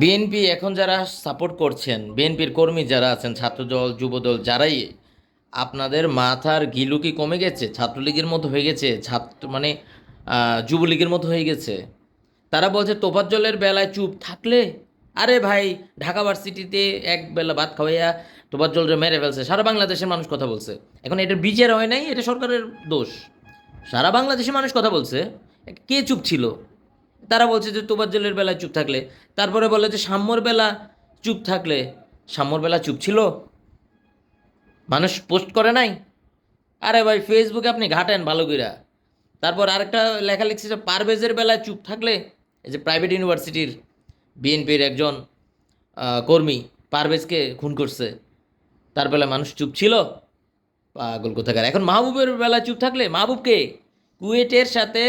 BNP এখন যারা support করছেন বিএনপির কর্মী যারা আছেন, ছাত্রদল, যুবদল, যারাই, আপনাদের মাথার গিলু কি কমে গেছে? ছাত্রলীগের মতো হয়ে গেছে? ছাত্র মানে যুবলীগের মতো হয়ে গেছে? তারা বলছে তোপাজ্জলের বেলায় চুপ থাকলে? আরে ভাই, ঢাকা ভার্সিটিতে এক বেলা ভাত খাওয়াইয়া তোপাজ্জলরে মেরে ফেলছে। সারা বাংলাদেশের মানুষ কথা বলছে। এখন এটা বিচার হয় নাই? এটা সরকারের দোষ। সারা বাংলাদেশের মানুষ কথা বলছে। কে চুপ ছিল? তারা বলছে যে তোবাজ্জলের বেলায় চুপ থাকলে। তারপরে বলে যে সাম্যর বেলা চুপ থাকলে। সাম্যর বেলা চুপ ছিল? মানুষ পোস্ট করে নাই? আরে ভাই ফেসবুকে আপনি ঘাটেন ভালো কইরা। তারপর আরেকটা লেখা লিখছে যে পারভেজের বেলায় চুপ থাকলে। এই যে প্রাইভেট ইউনিভার্সিটির বিএনপির একজন কর্মী পারভেজকে খুন করছে। তার বেলায় মানুষ চুপ ছিল? পাগল কোথাকার। এখন মাহবুবের বেলা চুপ থাকলে? মাহবুবকে কুয়েটের সাথে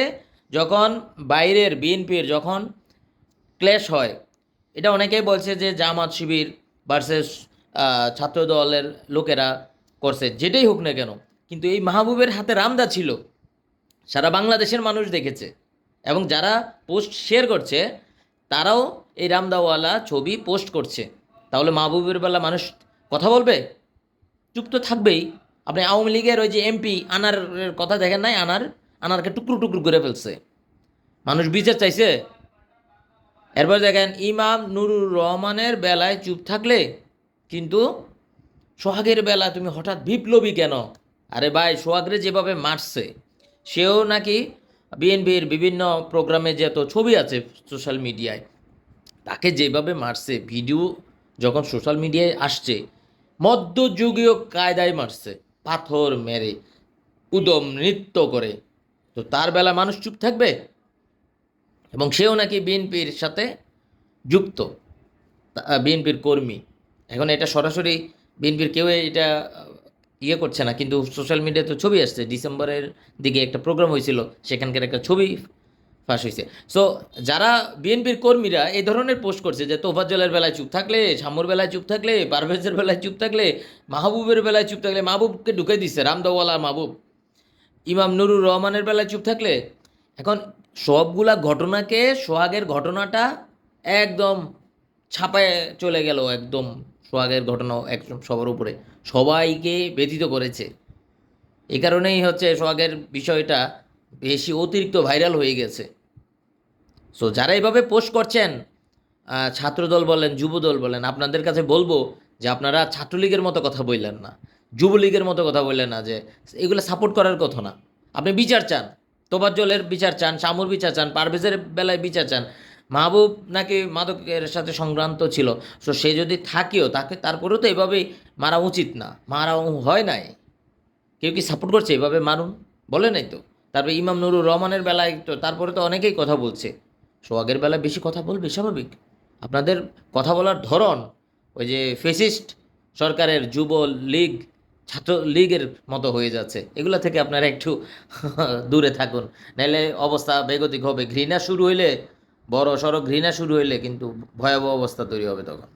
যখন বাইরের বিএনপির যখন ক্লেশ হয়, এটা অনেকেই বলছে যে জামাত শিবির ভার্সেস ছাত্র দলের লোকেরা করছে, যেটাই হোক না কেন। কিন্তু এই মাহবুবের হাতে রামদা ছিল, সারা বাংলাদেশের মানুষ দেখেছে। এবং যারা পোস্ট শেয়ার করছে, তারাও এই রামদাওয়ালা ছবি পোস্ট করছে। তাহলে মাহবুবের বেলা মানুষ কথা বলবে? চুপ তো থাকবেই। আপনি আওয়ামী লীগের ওই যে এমপি আনার কথা দেখেন নাই? আনার আনারকে টুকরো টুকরো করে ফেলছে। মানুষ বিচার চাইছে, এরপর দেখেন, ইমাম নুরুর রহমানের বেলায় চুপ থাকলে কিন্তু সোহাগের বেলা তুমি হঠাৎ বিপ্লবী কেন? আরে ভাই, সোহাগরে যেভাবে মারছে, সেও নাকি বিএনপির বিভিন্ন প্রোগ্রামে যে এত ছবি আছে সোশ্যাল মিডিয়ায়, তাকে যেভাবে মারছে, ভিডিও যখন সোশ্যাল মিডিয়ায় আসছে, মধ্যযুগীয় কায়দায় মারছে, পাথর মেরে, উদম নৃত্য করে। তো তার বেলা মানুষ চুপ থাকবে? এবং সেও নাকি বিএনপির সাথে যুক্ত বিএনপির কর্মী। এখন এটা সরাসরি বিএনপির কেউ এটা ইয়ে করছে না, কিন্তু সোশ্যাল মিডিয়াতে ছবি আসছে, ডিসেম্বরের দিকে একটা প্রোগ্রাম হয়েছিল, সেখানকার একটা ছবি ফাঁস হয়েছে। সো যারা বিএনপির কর্মীরা এই ধরনের পোস্ট করছে যে তোফাজ্জলের বেলায় চুপ থাকলে, শামুর বেলায় চুপ থাকলে, পারভেজের বেলায় চুপ থাকলে, মাহবুবের বেলায় চুপ থাকলে মাহবুবকে ঢুকে দিচ্ছে রামদাওয়ালা মাহবুব। ইমাম নুরুর রহমানের বেলায় চুপ থাকলে? এখন সবগুলা ঘটনাকে, সোহাগের ঘটনাটা একদম ছাপায় চলে গেল, একদম সোহাগের ঘটনা একদম সবার উপরে। সবাইকে ব্যথিত করেছে। এ কারণেই হচ্ছে সোহাগের বিষয়টা বেশি অতিরিক্ত ভাইরাল হয়ে গেছে। সো যারা এভাবে পোস্ট করছেন ছাত্রদল বলেন, যুবদল বলেন, আপনাদের কাছে বলব যে আপনারা ছাত্রলীগের মতো কথা বললেন না। যুবলীগের মতো কথা বললেন না যে, এগুলো সাপোর্ট করার কথা না। আপনি বিচার চান তোবাজ্জলের বিচার চান, শামুর বিচার চান, পারভেজের বেলায় বিচার চান। মাহবুব নাকি মাদকের সাথে সংক্রান্ত ছিল সো সে যদি থাকেও, তাকে তারপরেও তো এভাবেই মারা উচিত না। মারা হয় নাই। কেউ কি সাপোর্ট করছে এভাবে মারুন? বলে নাই তো। তারপরে ইমাম নুরুর রহমানের বেলায় তো, তারপরে তো অনেকেই কথা বলছে। সোহাগের বেলায় বেশি কথা বলবে, স্বাভাবিক। আপনাদের কথা বলার ধরন, ওই যে ফেসিস্ট সরকারের যুব লীগ ছাত্র লীগের মতো হয়ে যাচ্ছে। এগুলো থেকে আপনারা একটু দূরে থাকুন। নাহলে অবস্থা বেগতিক হবে। ঘৃণা শুরু হইলে, বড় সড়ো ঘৃণা শুরু হইলে কিন্তু ভয়াবহ অবস্থা তৈরি হবে তখন।